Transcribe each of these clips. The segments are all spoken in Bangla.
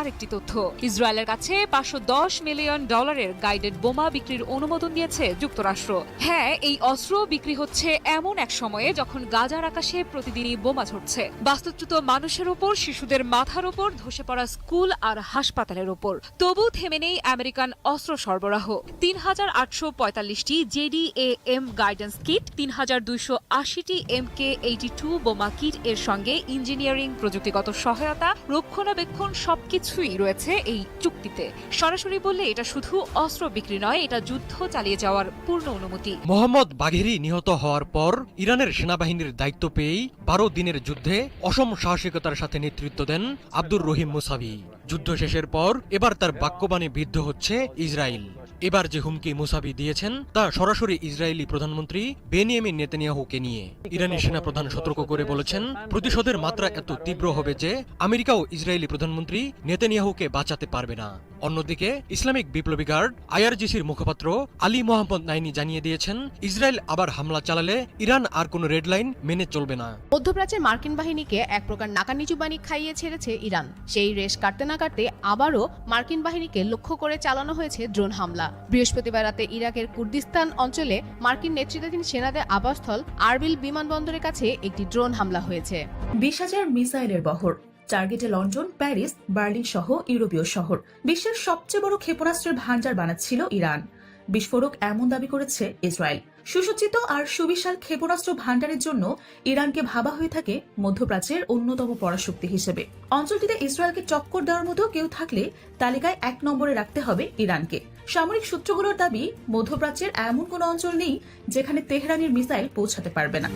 আরেকটি তথ্য। ইসরায়েলের কাছে পাঁচশো দশ মিলিয়ন ডলারের গাইডেড বোমা বিক্রির অনুমোদন দিয়েছে যুক্তরাষ্ট্র। হ্যাঁ এই অস্ত্র বিক্রি হচ্ছে এমন এক সময়ে যখন গাজার আকাশে প্রতিদিনই বোমা ঝরছে। বাস্তুচ্যুত মানুষের ওপর শিশুদের মাথার ওপর ধসে পড়া স্কুল আর হাসপাতালের ওপর তবু থেমে নেই আমেরিকান অস্ত্র সরবরাহ। তিন হাজার আটশো পঁয়তাল্লিশটি জেডিএএম গাইডেন্স কিট তিন হাজার দুইশো আশিটি এম কে এইটি টু বোমা কিট এর সঙ্গে ইঞ্জিনিয়ারিং প্রযুক্তিগত সহায়তা, রক্ষণাবেক্ষণ সবকিছুই রয়েছে এই চুক্তিতে। সরাসরি বললে এটা শুধু অস্ত্র বিক্রি নয়, এটা যুদ্ধ চালিয়ে যাওয়ার পূর্ণ অনুমতি। মোহাম্মদ বাঘেরি নিহত হওয়ার পর ইরানের সেনাবাহিনীর দায়িত্ব পেয়েই বারো দিনের যুদ্ধে অসম সাহসিকতার সাথে নেতৃত্ব দেন আব্দুর রহিম মুসাভি যুদ্ধ শেষের পর এবার তার বাক্যবাণী বিদ্ধ হচ্ছে ইসরায়েল। এবার যে হুমকি মুসাবি দিয়েছেন, তা সরাসরি ইসরায়েলি প্রধানমন্ত্রী বেনিয়ামিন নেতানিয়াহুকে নিয়ে। ইরানি সেনাপ্রধান সতর্ক করে বলেছেন, প্রতিশোধের মাত্রা এত তীব্র হবে যে আমেরিকাও ইসরায়েলি প্রধানমন্ত্রী নেতানিয়াহুকে বাঁচাতে পারবে না। অন্যদিকে, ইসলামিক বিপ্লবী গার্ড আইআরজিসির মুখপাত্র আলী মোহাম্মদ নাইনি জানিয়ে দিয়েছেন, ইসরায়েল আবার হামলা চালালে ইরান আর কোনো রেড লাইন মেনে চলবে না। মধ্যপ্রাচ্যের মার্কিন বাহিনীকে এক প্রকার নাকানিচু বাণী খাইয়ে ছেড়েছে ইরান। সেই রেশ কাটতে না কাটতে আবারও মার্কিন বাহিনীকে লক্ষ্য করে চালানো হয়েছে ড্রোন হামলা। বৃহস্পতিবার রাতে ইরাকের কুর্দিস্তান অঞ্চলে মার্কিন নেতৃত্বাধীন সেনাদের আবাসস্থল আরবিল বিমানবন্দরের কাছে একটি ড্রোন হামলা হয়েছে। বিশ হাজার মিসাইলের বহর, টার্গেটে লন্ডন, প্যারিস, বার্লিন সহ ইউরোপীয় শহর। বিশ্বের সবচেয়ে বড় ক্ষেপণাস্ত্রের ভাণ্ডার বানাচ্ছিল ইরান। বিস্ফোরক এমন দাবি করেছে ইসরায়েল। সুসজ্জিত আর সুবিশাল ক্ষেপণাস্ত্র ভান্ডারের জন্য ইরানকে ভাবা হয়ে থাকে মধ্যপ্রাচ্যের অন্যতম পরাশক্তি হিসেবে। অঞ্চলটিতে ইসরায়েলকে টক্কর দেওয়ার মতো কেউ থাকলে তালিকায় এক নম্বরে রাখতে হবে ইরানকে। সামরিক সূত্রগুলোর দাবি, মধ্যপ্রাচ্যের এমন কোনো অঞ্চল নেই যেখানে তেহরানের মিসাইল পৌঁছাতে পারবে না।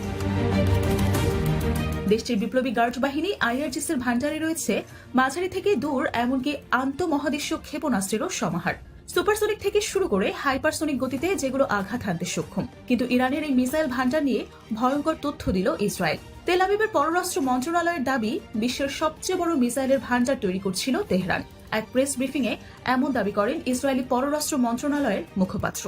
দেশটির বিপ্লবী গার্ড বাহিনী আইআরজিসির ভান্ডারে রয়েছে, মাঝারি থেকে দূর, এমনকি আন্তঃমহাদেশীয় ক্ষেপণাস্ত্রেরও সমাহার। সুপারসনিক থেকে শুরু করে হাইপারসনিক গতিতে যেগুলো আঘাত হানতে সক্ষম। কিন্তু ইরানের এই মিসাইল ভান্ডার নিয়ে ভয়ঙ্কর তথ্য দিল ইসরায়েল। তেল আবিবের পররাষ্ট্র মন্ত্রণালয়ের দাবি, বিশ্বের সবচেয়ে বড় মিসাইলের ভান্ডার তৈরি করছিল তেহরান। এক প্রেস ব্রিফিংয়ে এমন দাবি করেন ইসরায়েলি পররাষ্ট্র মন্ত্রণালয়ের মুখপাত্র।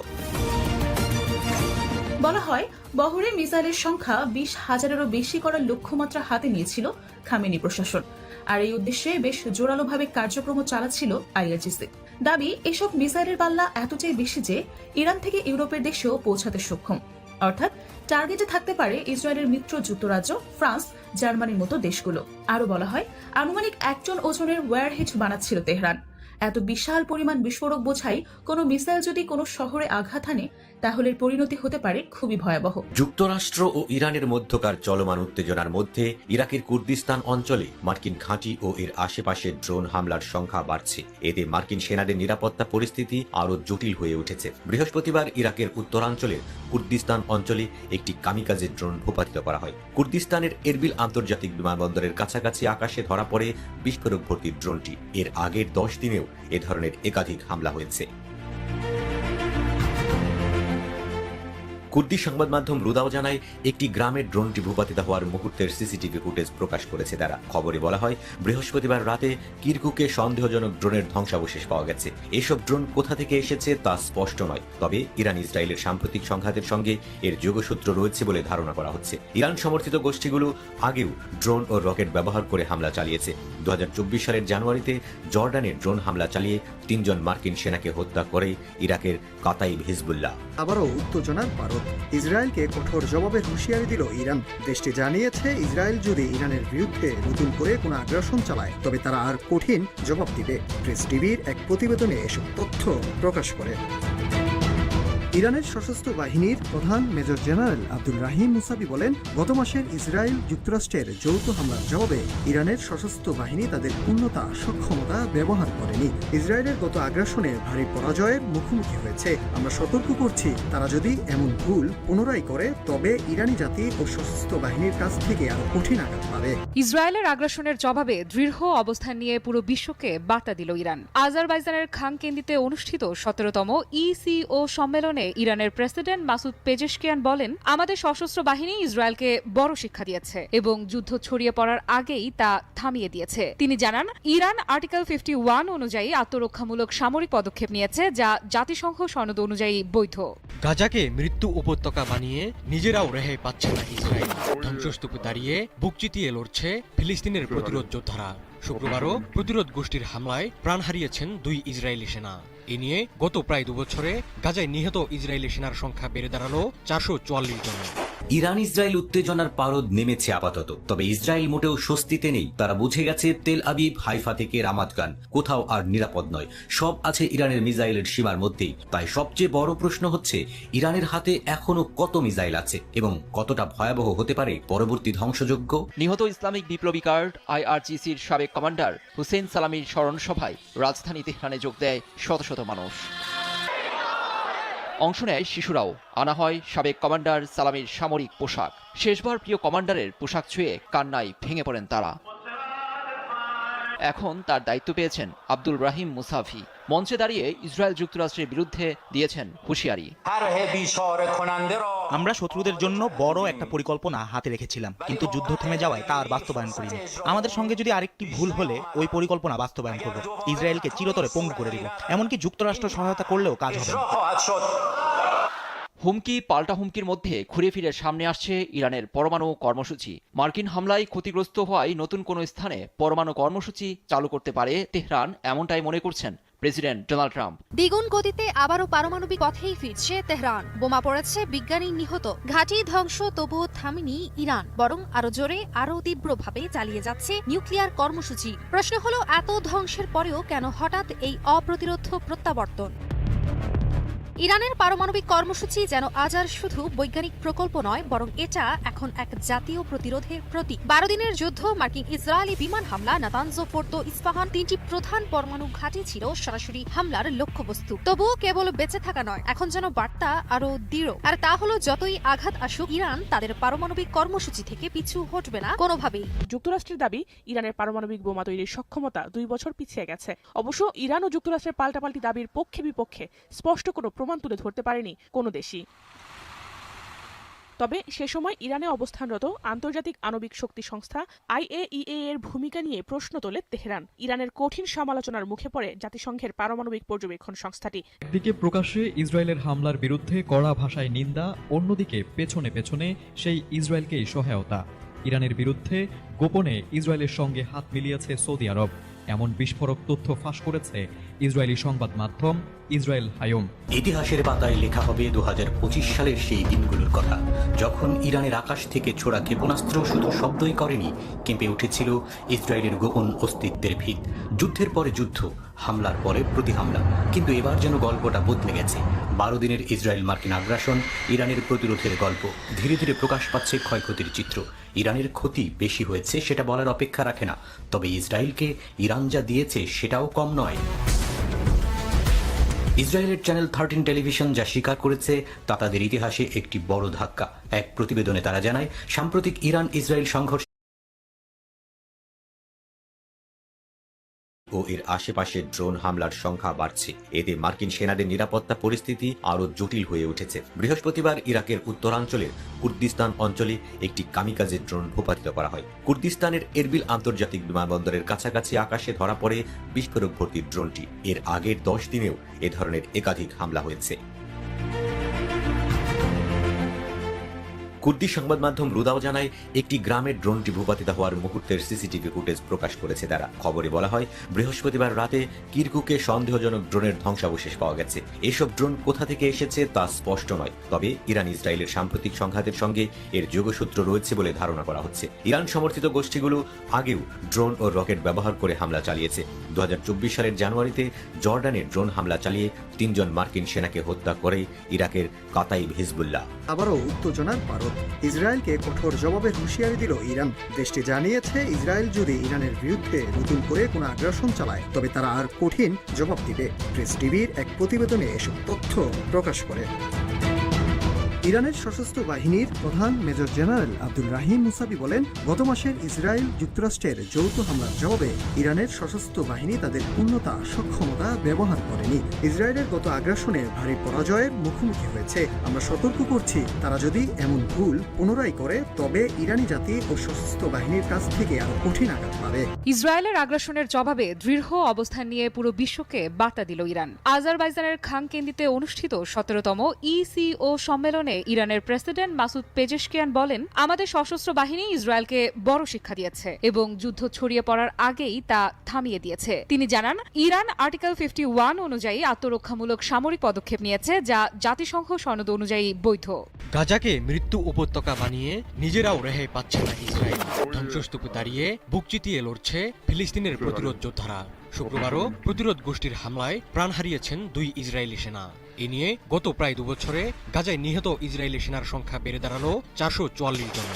বলা হয়, বহরে মিসাইলের সংখ্যা বিশ হাজারেরও বেশি করার লক্ষ্যমাত্রা হাতে নিয়েছিল খামেনি প্রশাসন। আর এই উদ্দেশ্যে বেশ জোরালোভাবে কার্যক্রম চালাচ্ছিল আইআরজিসি দাবি, এসব মিসাইলের পাল্লা এতটাই বেশি যে ইরান থেকে ইউরোপের দেশেও পৌঁছাতে সক্ষম। অর্থাৎ টার্গেটে থাকতে পারে ইসরায়েলের মিত্র যুক্তরাজ্য, ফ্রান্স, জার্মানির মতো দেশগুলো। আরও বলা হয়, আনুমানিক একজন ওজনের ওয়ারহেড বানাচ্ছিল তেহরান। এত বিশাল পরিমাণ বিস্ফোরক বোঝাই কোনো মিসাইল যদি কোনো শহরে আঘাত হানে তাহলে পরিণতি হতে পারে খুবই ভয়াবহ। যুক্তরাষ্ট্র ও ইরানের মধ্যকার চলমান উত্তেজনার মধ্যে ইরাকের কুর্দিস্তান অঞ্চলে মার্কিন ঘাঁটি ও এর আশেপাশে ড্রোন হামলার সংখ্যা বাড়ছে। এতে মার্কিন সেনাদের নিরাপত্তা পরিস্থিতি আরও জটিল হয়ে উঠেছে। বৃহস্পতিবার ইরাকের উত্তরাঞ্চলের কুর্দিস্তান অঞ্চলে একটি কামিকাজের ড্রোন ভূপাতিত করা হয়। কুর্দিস্তানের এরবিল আন্তর্জাতিক বিমানবন্দরের কাছাকাছি আকাশে ধরা পড়ে বিস্ফোরক ভর্তি ড্রোনটি। এর আগের দশ দিনেও এ ধরনের একাধিক হামলা হয়েছে। কুর্দি সংবাদ মাধ্যম রুদাও জানায়, একটি গ্রামের ড্রোনটি ভূপাতিত হওয়ার মুহূর্তের সিসিটিভি ফুটেজ প্রকাশ করেছে তারা। খবরে বলা হয়, বৃহস্পতিবার রাতে কিরকুকে সন্দেহজনক ড্রোনের ধ্বংসাবশেষ পাওয়া গেছে। এসব ড্রোন কোথা থেকে এসেছে তা স্পষ্ট নয়। তবে ইরান ইসরায়েলের সাম্প্রতিক সংঘাতের সঙ্গে এর যোগসূত্র রয়েছে বলে ধারণা করা হচ্ছে। ইরান সমর্থিত গোষ্ঠীগুলো আগেও ড্রোন ও রকেট ব্যবহার করে হামলা চালিয়েছে। দু হাজার চব্বিশ সালের জানুয়ারিতে জর্ডানে ড্রোন হামলা চালিয়ে তিনজন মার্কিন সেনাকে হত্যা করে ইরাকের কাতাইব হিজবুল্লাহ। আবারও উত্তেজনার পারদ ইসরায়েলকে কঠোর জবাবে হুঁশিয়ারি দিল ইরান। দেশটি জানিয়েছে, ইসরায়েল যদি ইরানের বিরুদ্ধে নতুন করে কোনো আগ্রাসন চালায়, তবে তারা আর কঠিন জবাব দিবে। প্রেস টিভির এক প্রতিবেদনে এসব তথ্য প্রকাশ করে। ইরানের সশস্ত্র বাহিনীর প্রধান major general Abdul Rahim Mousavi বলেন, গত মাসের ইসরায়েল যুক্তরাষ্ট্রের যৌথ হামলার জবাবে ইরানের সশস্ত্র বাহিনী তাদের পূর্ণতা, সক্ষমতা ব্যবহার করেনি। ইসরায়েলের গত আগ্রাসনে ভারী পরাজয়ের মুখোমুখি হয়েছে। আমরা সতর্ক করছি, তারা যদি এমন ভুল পুনরায় করে, তবে ইরানি জাতি ও সশস্ত্র বাহিনীর কাছ থেকে আরও কঠিন আঘাত পাবে ইসরায়েলের আগ্রাসনের জবাবে দৃঢ় অবস্থান নিয়ে পুরো বিশ্বকে বার্তা দিল ইরান। আজারবাইজানের খান কেন্দ্রিতে অনুষ্ঠিত সতেরোতম ইসিও সম্মেলনে ইরানের প্রেসিডেন্ট মাসুদ পেজেশকিয়ান বলেন আমাদের সশস্ত্র বাহিনী ইসরায়েলকে বড় শিক্ষা দিয়েছে এবং যুদ্ধ ছড়িয়ে পড়ার আগেই তা থামিয়ে দিয়েছে। তিনি জানান ইরান আর্টিকেল ফিফটি ওয়ান অনুযায়ী আত্মরক্ষামূলক সামরিক পদক্ষেপ নিয়েছে যা জাতিসংঘ সনদ অনুযায়ী বৈধ। গাজাকে মৃত্যু উপত্যকা বানিয়ে নিজেরাও রেহাই পাচ্ছে না ইসরায়েল। ধ্বংসস্তূপে দাঁড়িয়ে বুক চিতিয়ে ঝাঁপিয়ে লড়ছে ফিলিস্তিনের প্রতিরোধ যোদ্ধারা। শুক্রবারও প্রতিরোধ গোষ্ঠীর হামলায় প্রাণ হারিয়েছেন দুই ইসরায়েলি সেনা। এ নিয়ে গত প্রায় দুবছরে গাজায় নিহত ইসরায়েলি সেনার সংখ্যা বেড়ে দাঁড়াল চারশো চুয়াল্লিশ জন ইরান ইসরায়েল উত্তেজনার পারদ নেমেছে আপাতত। তবে ইসরায়েল মোটেও স্বস্তিতে নেই। তারা বুঝে গেছে তেল আবিব হাইফা থেকে রামাতগান কোথাও আর নিরাপদ নয়। সব আছে ইরানের মিসাইলের সীমার মধ্যেই। তাই সবচেয়ে বড় প্রশ্ন হচ্ছে, ইরানের হাতে এখনও কত মিসাইল আছে? এবং কতটা ভয়াবহ হতে পারে পরবর্তী ধ্বংসযোগ্য নিহত ইসলামিক বিপ্লবী গার্ড, আইআরজিসির সাবেক কমান্ডার হুসেন সালামির স্মরণ সভায় রাজধানী তেহরানে যোগ দেয় শত শত মানুষ। অংশ নেয় শিশুরাও। আনা হয় সাবেক কমান্ডার সালামির সামরিক পোশাক। শেষবার প্রিয় কমান্ডারের পোশাক ছুঁয়ে কান্নায় ভেঙে পড়েন তারা। এখন তার দায়িত্ব পেয়েছেন আব্দুল রাহিম মুসাফি। মঞ্চে দাঁড়িয়ে ইসরায়েল যুক্তরাষ্ট্রের বিরুদ্ধে দিয়েছেন হুঁশিয়ারি। আমরা শত্রুদের জন্য বড় একটা পরিকল্পনা হাতে রেখেছিলাম কিন্তু যুদ্ধ থেমে যাওয়ায় তা আর বাস্তবায়ন করিনি। আমাদের সঙ্গে যদি আরেকটি ভুল হলে ওই পরিকল্পনা বাস্তবায়ন করব। ইসরায়েলকে চিরতরে পঙ্গু করে দিব। এমনকি যুক্তরাষ্ট্র সহায়তা করলেও কাজ হবে হুমকি পাল্টা হুমকির মধ্যে ঘুরে ফিরে সামনে আসছে ইরানের পরমাণু কর্মসূচি। মার্কিন হামলায় ক্ষতিগ্রস্ত হওয়ায় নতুন কোনো স্থানে পরমাণু কর্মসূচি চালু করতে পারে তেহরান এমনটাই মনে করছেন প্রেসিডেন্ট ডোনাল্ড ট্রাম্প। দ্বিগুণ গতিতে আবারও পারমাণবিক পথেই ফিরছে তেহরান। বোমা পড়েছে বিজ্ঞানী নিহত। ঘাঁটি ধ্বংস, তবুও থামেনি ইরান। বরং আরও জোরে আরও তীব্রভাবে চালিয়ে যাচ্ছে নিউক্লিয়ার কর্মসূচি। প্রশ্ন হলো, এত ধ্বংসের পরেও কেন হঠাৎ এই অপ্রতিরোধ প্রত্যাবর্তন? ইরানের পারমাণবিক কর্মসূচি যেন আজ আর শুধু বৈজ্ঞানিক প্রকল্প নয়, বরং এটা এখন এক জাতীয় প্রতিরোধের প্রতীক। বারো দিনের যুদ্ধ, মার্কিন ইসরায়েলি বিমান হামলা, নাতানজো ফোর্তো ইস্পাহান তিনটি প্রধান পরমাণু ঘাঁটি ছিল সরাসরি হামলার লক্ষ্যবস্তু। তবুও কেবল বেঁচে থাকা নয়, এখন যেন বার্তা আরও দৃঢ়। আর তা হলো, যতই আঘাত আসুক, ইরান তাদের পারমাণবিক কর্মসূচি থেকে পিছু হটবে না কোনোভাবেই। যুক্তরাষ্ট্রের দাবি, ইরানের পারমাণবিক বোমা তৈরির সক্ষমতা দুই বছর পিছিয়ে গেছে। অবশ্য ইরান ও যুক্তরাষ্ট্রের পাল্টাপাল্টি দাবির পক্ষে বিপক্ষে স্পষ্ট কোনো প্রমাণ তুলে ধরতে পারেনি কোনো দেশই। তবে সে সময় ইরানে অবস্থানরত আন্তর্জাতিক আণবিক শক্তি সংস্থা আইএইএ এর ভূমিকা নিয়ে প্রশ্ন তোলে তেহরান। ইরানের কঠিন সমালোচনার মুখে পড়ে জাতিসংঘের পারমাণবিক পর্যবেক্ষণ সংস্থাটি। একদিকে প্রকাশ্যে ইসরায়েলের হামলার বিরুদ্ধে কড়া ভাষায় নিন্দা, অন্যদিকে পেছনে পেছনে সেই ইসরায়েলকেই সহায়তা। ইরানের বিরুদ্ধে গোপনে ইসরায়েলের সঙ্গে হাত মিলিয়েছে সৌদি আরব। এমন বিস্ফোরক তথ্য ফাঁস করেছে ইসরায়েলি সংবাদ মাধ্যম ইসরায়েল হায়ুম। ইতিহাসের পাতায় লেখা হবে দু হাজার পঁচিশ সালের সেই দিনগুলোর কথা। যখন ইরানের আকাশ থেকে ছোড়া ক্ষেপণাস্ত্র শুধু শব্দই করেনি, কেঁপে উঠেছিল ইসরায়েলের গোপন অস্তিত্বের ভিত। যুদ্ধের পরে যুদ্ধ, হামলার পরে প্রতি হামলা কিন্তু এবার যেন গল্পটা বদলে গেছে। বারো দিনের ইসরায়েল মার্কিন আগ্রাসন, ইরানের প্রতিরোধের গল্প। ধীরে ধীরে প্রকাশ পাচ্ছে ক্ষয়ক্ষতির চিত্র। ইরানের ক্ষতি বেশি হয়েছে, সেটা বলার অপেক্ষা রাখে না। তবে ইসরায়েলকে ইরান যা দিয়েছে, সেটাও কম নয়। ইসরায়েলের চ্যানেল থার্টিন টেলিভিশন যা স্বীকার করেছে তা তাদের ইতিহাসে একটি বড় ধাক্কা। এক প্রতিবেদনে তারা জানায়, সাম্প্রতিক ইরান ইসরায়েল সংঘর্ষ ও এর আশেপাশে ড্রোন হামলার সংখ্যা বাড়ছে। এতে মার্কিন সেনাদের নিরাপত্তা পরিস্থিতি আরও জটিল হয়ে উঠেছে। বৃহস্পতিবার ইরাকের উত্তরাঞ্চলের কুর্দিস্তান অঞ্চলে একটি কামিকাজের ড্রোন ভূপাতিত করা হয়। কুর্দিস্তানের এরবিল আন্তর্জাতিক বিমানবন্দরের কাছাকাছি আকাশে ধরা পড়ে বিস্ফোরক ভর্তি ড্রোনটি। এর আগের দশ দিনেও এ ধরনের একাধিক হামলা হয়েছে। কুর্দি সংবাদ মাধ্যম রুদাও জানায়, একটি গ্রামের ড্রোনটি ভূপাতিত হওয়ার মুহূর্তের সিসিটিভি ফুটেজ প্রকাশ করেছে তারা। খবরে বলা হয়, বৃহস্পতিবার রাতে কিরকুকে সন্দেহজনক ড্রোনের ধ্বংসাবশেষ পাওয়া গেছে। এসব ড্রোন কোথা থেকে এসেছে তা স্পষ্ট নয়। তবে ইরান ইসরায়েলের সাম্প্রতিক সংঘাতের সঙ্গে এর যোগসূত্র রয়েছে বলে ধারণা করা হচ্ছে। ইরান সমর্থিত গোষ্ঠীগুলো আগেও ড্রোন ও রকেট ব্যবহার করে হামলা চালিয়েছে। দু হাজার চব্বিশ সালের জানুয়ারিতে জর্ডানে ড্রোন হামলা চালিয়ে তিনজন মার্কিন সেনাকে হত্যা করে ইরাকের কাতাইব হিজবুল্লাহ। আবারও উত্তেজনার পারদ ইসরায়েলকে কঠোর জবাবে হুঁশিয়ারি দিল ইরান। দেশটি জানিয়েছে, ইসরায়েল যদি ইরানের বিরুদ্ধে নতুন করে কোনো আগ্রাসন চালায়, তবে তারা আর কঠিন জবাব দিবে। প্রেস টিভির এক প্রতিবেদনে এসব তথ্য প্রকাশ করে। ইরানের সশস্ত্র বাহিনীর প্রধান major general Abdul Rahim Mousavi বলেন, গত মাসের ইসরায়েল যুক্তরাষ্ট্রের যৌথ হামলার জবাবে ইরানের সশস্ত্র বাহিনী তাদের পূর্ণতা, সক্ষমতা ব্যবহার করেনি। ইসরায়েলের গত আগ্রাসনের ভারী পরাজয়ের মুখোমুখি হয়েছে। আমরা সতর্ক করছি, তারা যদি এমন ভুল পুনরায় করে, তবে ইরানি জাতি ও সশস্ত্র বাহিনীর কাছ থেকে আরও কঠিন আঘাত পাবে। ইসরায়েলের আগ্রাসনের জবাবে দৃঢ় অবস্থান নিয়ে পুরো বিশ্বকে বার্তা দিল ইরান। আজারবাইজানের খান কেন্দ্রিতে অনুষ্ঠিত সতেরোতম ইসিও সম্মেলনে ইরানের প্রেসিডেন্ট মাসুদ পেজেশকিয়ান বলেন, আমাদের সশস্ত্র বাহিনী ইসরায়েলকে বড় শিক্ষা দিয়েছে এবং যুদ্ধ ছড়িয়ে পড়ার আগেই তা থামিয়ে দিয়েছে। তিনি জানান, ইরান আর্টিকেল ফিফটি ওয়ান অনুযায়ী আত্মরক্ষামূলক সামরিক পদক্ষেপ নিয়েছে, যা জাতিসংঘ সনদ অনুযায়ী বৈধ। গাজাকে মৃত্যু উপত্যকা বানিয়ে নিজেরাও রেহাই পাচ্ছে না ইসরায়েল। ধ্বংসস্তূপে দাঁড়িয়ে বুক চিতিয়ে লড়ছে ফিলিস্তিনের প্রতিরোধ যোদ্ধারা। শুক্রবারও প্রতিরোধ গোষ্ঠীর হামলায় প্রাণ হারিয়েছেন দুই ইসরায়েলি সেনা। এ নিয়ে গত প্রায় দুবছরে গাজায় নিহত ইসরায়েলি সেনার সংখ্যা বেড়ে দাঁড়াল চারশো চুয়াল্লিশ জন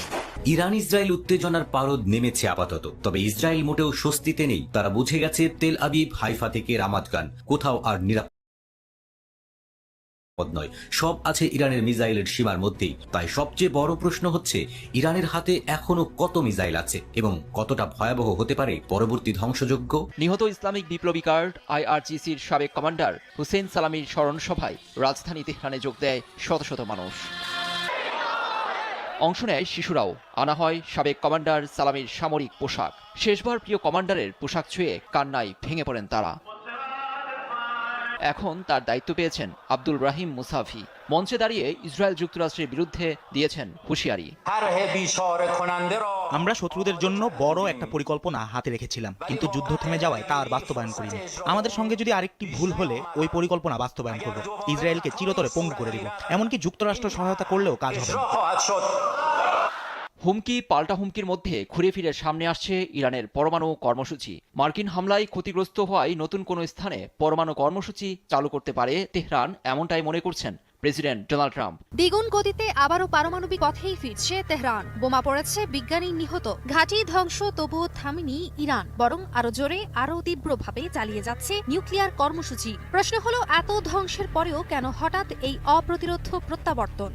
ইরান ইসরায়েল উত্তেজনার পারদ নেমেছে আপাতত। তবে ইসরায়েল মোটেও স্বস্তিতে নেই। তারা বুঝে গেছে তেল আবিব, হাইফা থেকে রামাতগান কোথাও আর নিরাপদ নয়। সব আছে ইরানের মিসাইলের সীমার মধ্যেই। তাই সবচেয়ে বড় প্রশ্ন হচ্ছে, ইরানের হাতে এখনও কত মিসাইল আছে এবং কতটা ভয়াবহ হতে পারে পরবর্তী ধ্বংসযোগ্য নিহত ইসলামিক বিপ্লবী গার্ড, আইআরজিসির সাবেক কমান্ডার হুসেন সালামির স্মরণ সভায় রাজধানী তেহরানে যোগ দেয় শত শত মানুষ। অংশ নেয় শিশুরাও। আনা হয় সাবেক কমান্ডার সালামির সামরিক পোশাক। শেষবার প্রিয় কমান্ডারের পোশাক ছুঁয়ে কান্নায় ভেঙে পড়েন তারা। এখন তার দায়িত্ব পেয়েছেন আব্দুল রাহিম মুসাফি। মঞ্চে দাঁড়িয়ে ইসরায়েল যুক্তরাষ্ট্রের বিরুদ্ধে দিয়েছেন হুঁশিয়ারি। আমরা শত্রুদের জন্য বড় একটা পরিকল্পনা হাতে রেখেছিলাম কিন্তু যুদ্ধ থেমে যাওয়ায় তার বাস্তবায়ন করিনি। আমাদের সঙ্গে যদি আরেকটি ভুল হলে ওই পরিকল্পনা বাস্তবায়ন করবে। ইসরায়েলকে চিরতরে পঙ্গু করে দিব এমনকি যুক্তরাষ্ট্র সহায়তা করলেও কাজ হবে হুমকি, পাল্টা হুমকির মধ্যে ঘুরে ফিরে সামনে আসছে ইরানের পরমাণু কর্মসূচি। মার্কিন হামলায় ক্ষতিগ্রস্ত হওয়ায় নতুন কোনো স্থানে পরমাণু কর্মসূচি চালু করতে পারে তেহরান, এমনটাই মনে করছেন প্রেসিডেন্ট ডোনাল্ড ট্রাম্প। দ্বিগুণ গতিতে আবারও পারমাণবিক পথেই ফিরছে তেহরান। বোমা পড়েছে বিজ্ঞানী নিহত। ঘাঁটি ধ্বংস, তবুও থামেনি ইরান। বরং আরও জোরে আরও তীব্রভাবে চালিয়ে যাচ্ছে নিউক্লিয়ার কর্মসূচি। প্রশ্ন হলো, এত ধ্বংসের পরেও কেন হঠাৎ এই অপ্রতিরোধ প্রত্যাবর্তন?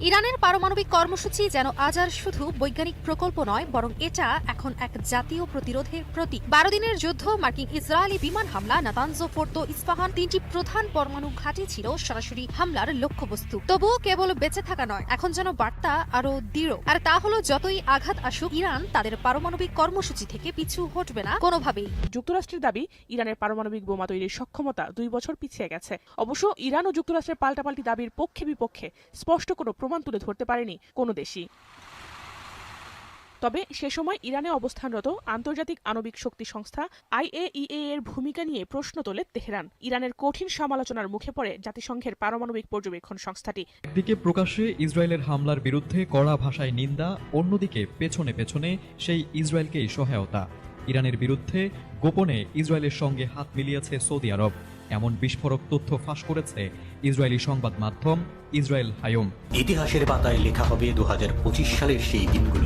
ইরানের পারমাণবিক কর্মসূচি যেন আজ আর শুধু বৈজ্ঞানিক প্রকল্প নয়, বরং এটা এখন এক জাতীয় প্রতিরোধের প্রতীক। বারো দিনের যুদ্ধ, মার্কিন ইসরায়েলি বিমান হামলা, নাতানজো ফোর্তো ইস্পাহান তিনটি প্রধান পরমাণু ঘাঁটি ছিল সরাসরি হামলার লক্ষ্যবস্তু। তবুও কেবল বেঁচে থাকা নয়, এখন যেন বার্তা আরও দৃঢ়। আর তা হলো, যতই আঘাত আসুক, ইরান তাদের পারমাণবিক কর্মসূচি থেকে পিছু হটবে না কোনোভাবেই। যুক্তরাষ্ট্রের দাবি, ইরানের পারমাণবিক বোমা তৈরির সক্ষমতা দুই বছর পিছিয়ে গেছে। অবশ্য ইরান ও যুক্তরাষ্ট্রের পাল্টাপাল্টি দাবির পক্ষে বিপক্ষে স্পষ্ট কোনো প্রমাণ তুলে ধরতে পারেনি কোনো দেশই। তবে সে সময় ইরানে অবস্থানরত আন্তর্জাতিক আণবিক শক্তি সংস্থা আইএইএ এর ভূমিকা নিয়ে প্রশ্ন তোলে তেহরান। ইরানের কঠিন সমালোচনার মুখে পড়ে জাতিসংঘের পারমাণবিক পর্যবেক্ষণ সংস্থাটি। একদিকে প্রকাশ্যে ইসরায়েলের হামলার বিরুদ্ধে কড়া ভাষায় নিন্দা, অন্যদিকে পেছনে পেছনে সেই ইসরায়েলকেই সহায়তা। ইরানের বিরুদ্ধে গোপনে ইসরায়েলের সঙ্গে হাত মিলিয়েছে সৌদি আরব। এমন বিস্ফোরক তথ্য ফাঁস করেছে ইসরায়েলি সংবাদ মাধ্যম ইসরায়েল হায়ুম। ইতিহাসের পাতায় লেখা হবে দু হাজার পঁচিশ সালের সেই দিনগুলো।